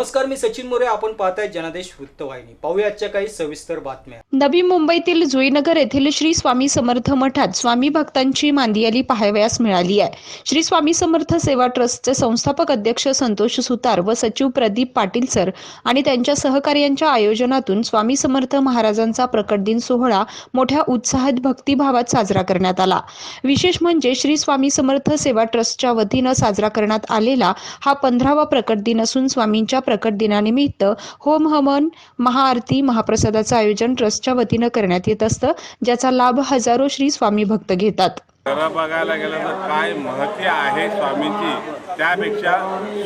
नमस्कार मी सचिन मोरे. आपण पाहताय जनादेश वृत्तवाहिनी. पाहूया आजच्या काही सविस्तर बातम्या. नवी मुंबईतील जुईनगर येथील श्री स्वामी समर्थ मठात स्वामी भक्तांची मांदियाली पाहावयास मिळाली आहे. श्री स्वामी समर्थ सेवा ट्रस्टचे संस्थापक अध्यक्ष संतोष सुतार व सचिव प्रदीप पाटील सर आणि त्यांच्या सहकार्यांच्या आयोजनातून स्वामी समर्थ महाराजांचा प्रकट दिन सोहळा मोठ्या उत्साहात भक्तिभावात साजरा करण्यात आला. विशेष म्हणजे श्री स्वामी समर्थ सेवा ट्रस्टच्या वतीनं साजरा करण्यात आलेला हा पंधरावा प्रकट दिन असून स्वामींच्या प्रकट दिनानिमित्त होम हवन महाआरती महाप्रसादाचं आयोजन ट्रस्टच्या वतीनं करण्यात येत असतं ज्याचा लाभ हजारो श्री स्वामी भक्त घेतात. खरं बघायला गेलं तर काय महती आहे स्वामीची? त्यापेक्षा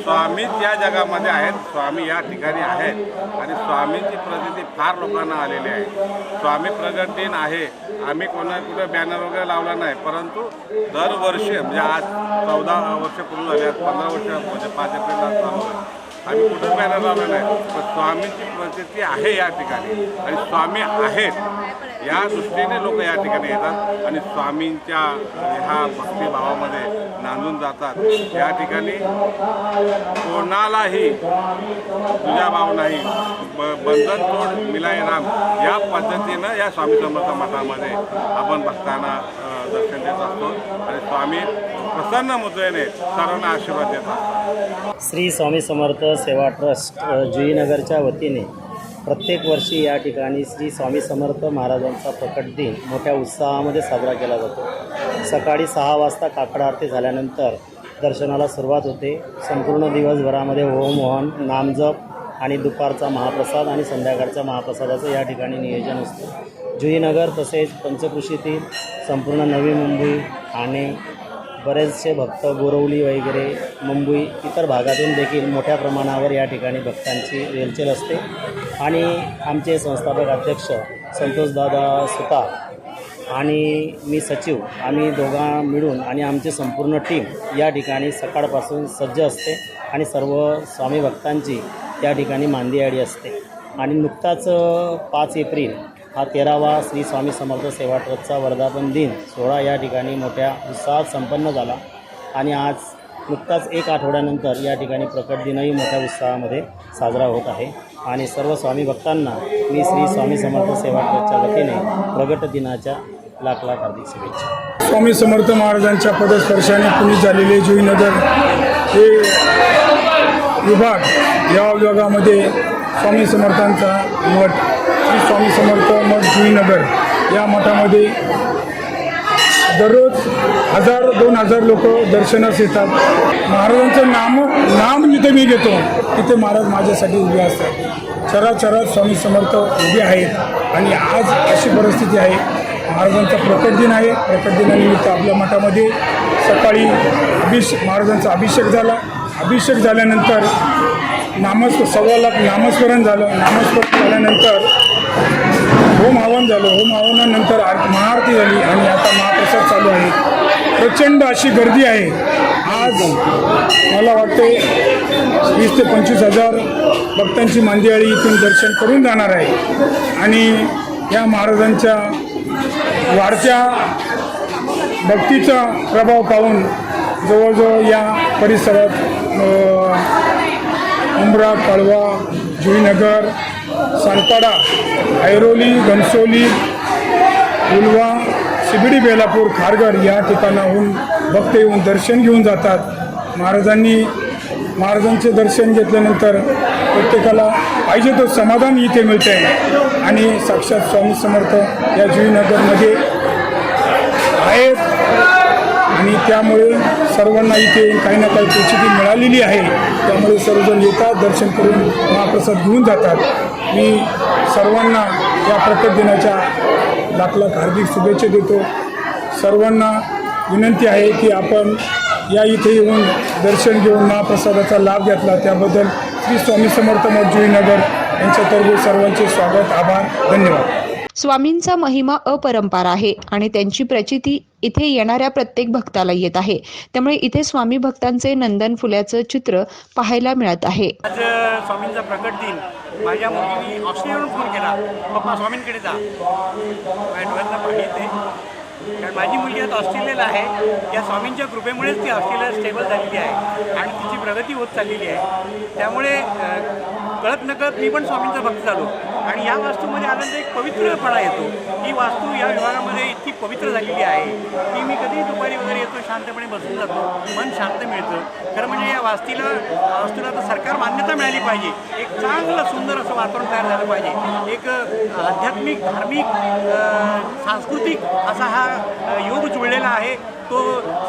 स्वामी त्या जगामध्ये आहेत स्वामी या ठिकाणी आहेत. आणि स्वामींची प्रसिद्धी फार लोकांना आलेली आहे. स्वामी प्रगट दिन आहे. आम्ही कोणा कुठे बॅनर वगैरे लावला नाही परंतु दरवर्षी म्हणजे आज चौदा वर्ष पूर्ण झाले आज पंधरा वर्ष म्हणजे पाच एप्रिलला चालू आहे. आम्ही कुठं बॅनर लावला नाही. पण स्वामींची प्रसिद्धी आहे या ठिकाणी. आणि स्वामी आहेत. या दृष्टीने लोक या ठिकाणी येतात. आणि स्वामींच्या ह्या भक्तिभावामध्ये नांदून जातात. या ठिकाणी कोणालाही तुझ्या भाव नाही. ब- बंधन तोड मिलाय राम या पद्धतीनं या स्वामी समर्थ मठामध्ये आपण भक्तांना दर्शन देत असतो. आणि स्वामी प्रसन्न मुद्रेने सर्वांना आशीर्वाद देत श्री स्वामी समर्थ सेवा ट्रस्ट जुईनगरच्या वतीने प्रत्येक वर्षी या ठिकाणी श्री स्वामी समर्थ महाराजांचा प्रकट दिन मोठ्या उत्साहामध्ये साजरा केला जातो. सकाळी सहा वाजता काकड आरती झाल्यानंतर दर्शनाला सुरुवात होते. संपूर्ण दिवसभरामध्ये होम हवन नामजप आणि दुपारचा महाप्रसाद आणि संध्याकाळच्या महाप्रसादाचं या ठिकाणी नियोजन असतं. जुईनगर तसेच पंचकृषीतील संपूर्ण नवी मुंबई ठाणे बरेचसे भक्त बोरवली वगैरे मुंबई इतर भागातून देखील मोठ्या प्रमाणावर या ठिकाणी भक्तांची रेलचेल असते. आणि आमचे संस्थापक अध्यक्ष संतोषदादा सुतार आणि मी सचिव आम्ही दोघा मिळून आणि आमची संपूर्ण टीम या ठिकाणी सकाळपासून सज्ज असते आणि सर्व स्वामी भक्तांची त्या ठिकाणी मांदियाडी असते. आणि नुकताच पाच एप्रिल हा तेरावा श्री स्वामी समर्थ सेवा ट्रस्टचा वर्धापन दिन सोहळा या ठिकाणी मोठ्या उत्साहात संपन्न झाला. आणि आज नुकताच एक आठवड्यानंतर या ठिकाणी प्रकट दिनही मोठ्या उत्साहामध्ये साजरा होत आहे. आणि सर्व स्वामी भक्तांना मी श्री स्वामी समर्थ सेवा ट्रस्टच्या वतीने प्रगट दिनाच्या लाख लाख हार्दिक शुभेच्छा. स्वामी समर्थ महाराजांच्या पदस्पर्शाने पुणे झालेले जुईनगर हे विभाग या विभागामध्ये स्वामी समर्थांचा मठ श्री स्वामी समर्थ मठ जुईनगर या मठामध्ये दररोज हजार दोन हजार लोक दर्शनास येतात. महाराजांचं नाम नाम जिथे मी घेतो तिथे महाराज माझ्यासाठी उभे असतात. चराचरात स्वामी समर्थ उभे आहेत आणि आज अशी परिस्थिती आहे. महाराजांचा प्रकट दिन आहे. प्रकट दिनानिमित्त आपल्या मठामध्ये सकाळी अभिषेक महाराजांचा अभिषेक झाला. अभिषेक झाल्यानंतर नामस्क सव्वा लाख नामस्मरण झालं. नामस्मरण झाल्यानंतर होम हवन झालं. होम हवनानंतर आर महाआरती झाली आणि आता महाप्रसाद चालू आहे. प्रचंड अशी गर्दी आहे. आज मला वाटते वीस ते पंचवीस हजार भक्तांची मांदियाळी इथून दर्शन करून जाणार आहे. आणि या महाराजांच्या वाढत्या भक्तीचा प्रभाव पाहून जवळजवळ या परिसरात उमरा पळवा जुईनगर सानपाडा ऐरोली घनसोली उलवा शिबिडी बेलापूर खारघर या ठिकाणाहून भक्त येऊन दर्शन घेऊन जातात. महाराजांनी महाराजांचे दर्शन घेतल्यानंतर प्रत्येकाला पाहिजे तो समाधान इथे मिळते आणि साक्षात स्वामी समर्थ या जुईनगरमध्ये आहेत. आणि त्यामुळे सर्वांना इथे काही ना काही प्रचिती मिळालेली आहे. त्यामुळे सर्वजण येतात दर्शन करून महाप्रसाद घेऊन जातात. मी सर्वांना या प्रकट दिनाच्या लाख लाख हार्दिक शुभेच्छा देतो. सर्वांना विनंती आहे की आपण या इथे येऊन दर्शन घेऊन महाप्रसादाचा लाभ घेतला. त्याबद्दल श्री स्वामी समर्थ मठ जुईनगर यांच्यातर्फे सर्वांचे स्वागत आभार धन्यवाद. स्वामींचा महिमा अपरंपार आहे आणि त्यांची प्रचिती इथे येणाऱ्या प्रत्येक भक्ताला येत आहे. त्यामुळे इथे स्वामी भक्तांचे नंदन फुल्याचं चित्र पाहायला मिळत आहे. आज स्वामींचा प्रकट दिन. माझ्या मुलीने ऑक्सिजन फोन केला. पप्पा स्वामींकडे जा. कारण माझी मुलगी आता ऑस्ट्रेलियाला आहे. या स्वामींच्या कृपेमुळेच ती ऑस्ट्रेलियाला स्टेबल झालेली आहे. आणि तिची प्रगती होत चाललेली आहे. त्यामुळे कळत नकळत मी पण स्वामींचा भक्त झालो. आणि या वास्तूमध्ये आनंद एक पवित्रपणा येतो. ही वास्तू या विभागामध्ये इतकी पवित्र झालेली आहे की मी कधीही दुपारी वगैरे येतो शांतपणे बसून जातो. मन शांत मिळतं. खरं म्हणजे या वास्तीला वास्तूला तर सरकार मान्यता मिळाली पाहिजे. एक चांगलं सुंदर असं वातावरण तयार झालं पाहिजे. एक आध्यात्मिक धार्मिक सांस्कृतिक असा हा योग जुळलेला आहे. तो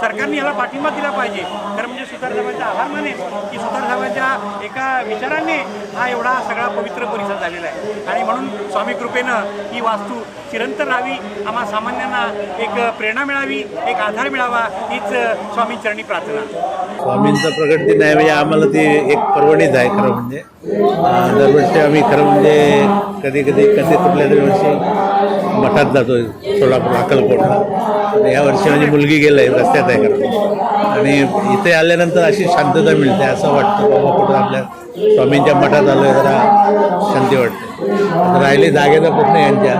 सरकारने याला पाठिंबा दिला पाहिजे. खरं म्हणजे सुतार साहेबांचा आभार मानेन की सुतार साहेबांच्या एका विचाराने हा एवढा सगळा पवित्र परिसर झालेला आहे. आणि म्हणून स्वामी कृपेनं ही वास्तू चिरंतर राहावी आम्हा सामान्यांना एक प्रेरणा मिळावी एक आधार मिळावा हीच स्वामी चरणी प्रार्थना. स्वामींचं प्रगती दिन आहे म्हणजे आम्हाला ती एक पर्वणीच आहे खरं म्हणजे. दरवर्षी आम्ही खरं म्हणजे कधी कधी कसे कुठल्या दरवर्षी वर्षी मठात जातो सोलापूर अक्कलकोटला आणि या वर्षी माझी मुलगी गेलं आहे रस्त्यात आहे खरं आणि इथे आल्यानंतर अशी शांतता मिळते असं वाटतं बाबा कुठं आपल्या स्वामींच्या मठात आलं जरा शांती वाटते. राहिली जागेचा प्रश्न यांच्या.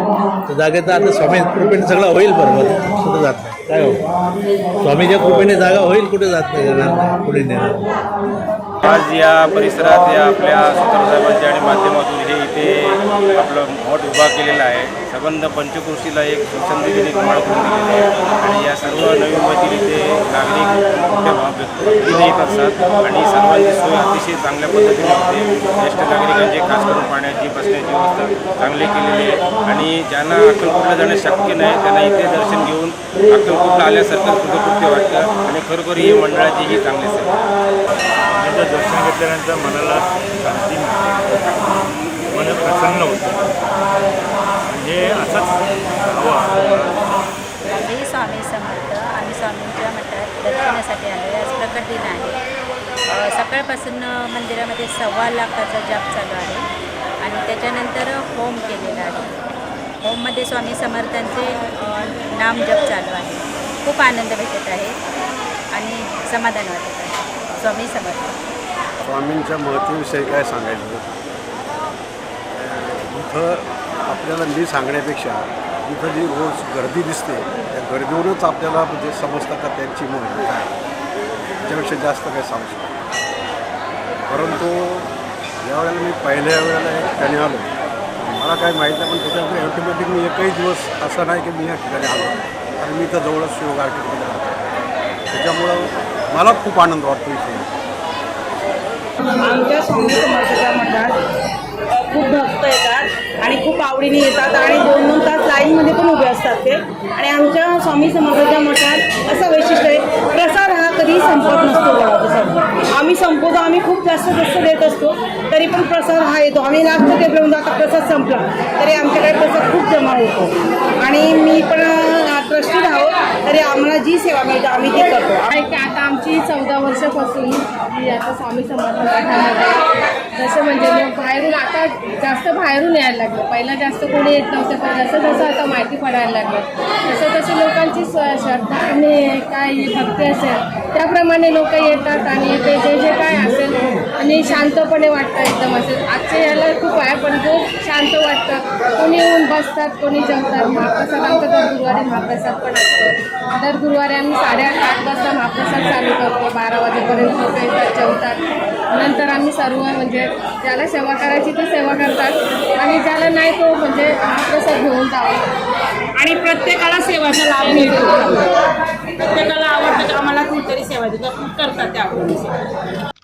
तर जागेचा आता स्वामी कृपेने सगळं होईल बरोबर कुठं जात नाही. काय हो? स्वामीच्या कृपेने जागा होईल कुठे जात नाही येणार नाही कुठे नेणार आज या परिसरात या आपल्या सूत्रसाहेबांच्या आणि माध्यमातून हे इथे आपलं मठ उभा केलेला आहे. संबंध पंचकृषीला एक संधी निर्माण करून दिलेली आहे. आणि या सर्व नवीन मैत्री इथे नागरिक मोठ्या येत असतात. आणि सर्वांची सोय अतिशय चांगल्या पद्धतीने होते. ज्येष्ठ नागरिकांची खास करून पाण्याची बसण्याची व्यवस्था चांगली केलेली आहे. आणि ज्यांना अक्कलकोटला जाणं शक्य नाही त्यांना इथे दर्शन घेऊन अक्कलकोटला आल्यासारखं कृतकृत्य वाटतं? आणि खरोखर ही मंडळाची ही चांगली सेवा दर्शन घेतल्यानंतर मनाला शांती मिळते. मन प्रसन्न होतं. म्हणजे असंच हवा स्वामी समर्थ आम्ही स्वामींच्या मठात दर्शनासाठी आलो आज प्रकट दिन आहे. सकाळपासून मंदिरामध्ये सव्वा लाखाचा जाप चालू आहे. आणि त्याच्यानंतर होम केलेला आहे. होममध्ये स्वामी समर्थांचे नाम जप चालू आहे. खूप आनंद भेटत आहे आणि समाधान वाटत आहे. स्वामी समर्थ. स्वामींच्या महत्वाविषयी काय सांगायचं? इथं आपल्याला मी सांगण्यापेक्षा इथं जी रोज गर्दी दिसते त्या गर्दीवरूनच आपल्याला म्हणजे समजतं का त्यांची महत्त्व काय त्याच्यापेक्षा जास्त काय सांगू शकतो परंतु ज्यावेळेला मी पहिल्या वेळेला एक ठिकाणी आलो मला काय माहीत नाही पण त्याच्यामध्ये ऑटोमॅटिक मी एकही दिवस असं नाही की मी या ठिकाणी आलो. कारण मी इथं जवळच शिव राहतो. त्याच्यामुळं मला खूप आनंद वाटतो इथे आमच्या स्वामी समर्थाच्या मठात खूप भक्त येतात आणि खूप आवडीने येतात आणि दोन दोन तास लाईनमध्ये पण उभे असतात ते. आणि आमच्या स्वामी समर्थाच्या मठात असं वैशिष्ट्य आहे प्रसाद हा कधी संपत नसतो आम्ही संपवतो आम्ही खूप जास्त जास्त देत असतो तरी पण प्रसाद हा येतो. आम्ही लास्ट टेबलून आता प्रसाद संपला तरी आमच्याकडे प्रसाद खूप जमा होतो. आणि मी पण ट्रस्टेड आहोत तरी आम्हाला जी सेवा मिळते आम्ही ती करतो. आता आमची चौदा वर्षापासून मी आता स्वामी समर्थ मठामध्ये जसं म्हणजे मग बाहेरून आता जास्त बाहेरून यायला लागलं. पहिला जास्त कोणी येत नव्हतं पण जसं जसं आता माहिती पडायला लागलं तसं तसं लोकांची स्व- श्रद्धा आणि काय भक्ती असेल त्याप्रमाणे लोक येतात आणि ते जे जे काय असेल आणि शांतपणे वाटतं एकदम असं. आजच्या याला खूप आहे पण खूप शांत वाटतं. कोणी येऊन बसतात कोणी जेवतात. महाप्रसाद आमचा दर गुरुवारी महाप्रसाद पण असतो. दर गुरुवारी आम्ही साडेआठ आठ वाजता महाप्रसाद चालू करतो. बारा वाजेपर्यंत लोक येतात जेवतात. नंतर आम्ही सर्व म्हणजे ज्याला सेवा करायची ते सेवा करतात. आणि ज्याला नाही तो म्हणजे महाप्रसाद घेऊन जावा. आणि प्रत्येकाला सेवाचा लाभ मिळतो. प्रत्येकाला आवडतं आम्हाला कुठेतरी सेवा देतो. करतात त्या